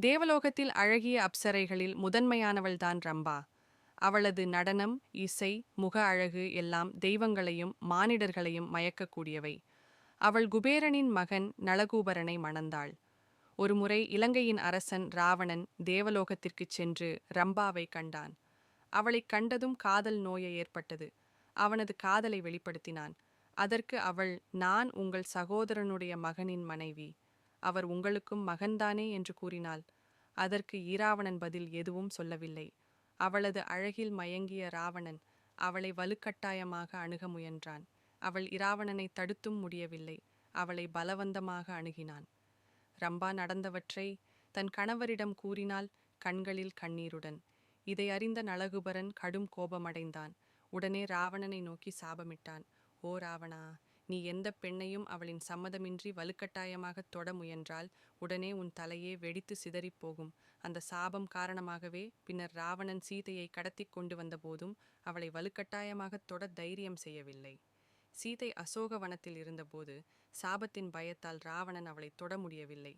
தேவலோகத்தில் அழகிய அப்சரைகளில் முதன்மையானவள்தான் ரம்பா. அவளது நடனம் இசை முக அழகு எல்லாம் தெய்வங்களையும் மானிடர்களையும் மயக்கக்கூடியவை. அவள் குபேரனின் மகன் நளகூபரனை மணந்தாள். ஒருமுறை இலங்கையின் அரசன் ராவணன் தேவலோகத்திற்குச் சென்று ரம்பாவை கண்டான். அவளைக் கண்டதும் காதல் நோயை ஏற்பட்டது. அவனது காதலை வெளிப்படுத்தினான். அதற்கு அவள் நான் உங்கள் சகோதரனுடைய மகனின் மனைவி. அவர் உங்களுக்கும் மகன்தானே என்று கூறினாள். அதற்கு ஈராவணன் பதில் எதுவும் சொல்லவில்லை. அவளது அழகில் மயங்கிய ராவணன் அவளை வலுக்கட்டாயமாக அணுக முயன்றான். அவள் இராவணனை தடுத்தும் முடியவில்லை. அவளை பலவந்தமாக அணுகினான். ரம்பா நடந்தவற்றை தன் கணவரிடம் கூறினால் கண்களில் கண்ணீருடன். இதை அறிந்த நலகுபரன் கடும் கோபமடைந்தான். உடனே ராவணனை நோக்கி சாபமிட்டான். ஓ ராவணா நீ எந்த பெண்ணையும் அவளின் சம்மதமின்றி வலுக்கட்டாயமாகத் தொட முயன்றால் உடனே உன் தலையே வெடித்து சிதறிப் போகும். அந்த சாபம் காரணமாகவே பின்னர் ராவணன் சீதையை கடத்திக் கொண்டு வந்தபோதும் அவளை வலுக்கட்டாயமாகத் தொட தைரியம் செய்யவில்லை. சீதை அசோக வனத்தில் இருந்தபோது சாபத்தின் பயத்தால் ராவணன் அவளை தொட முடியவில்லை.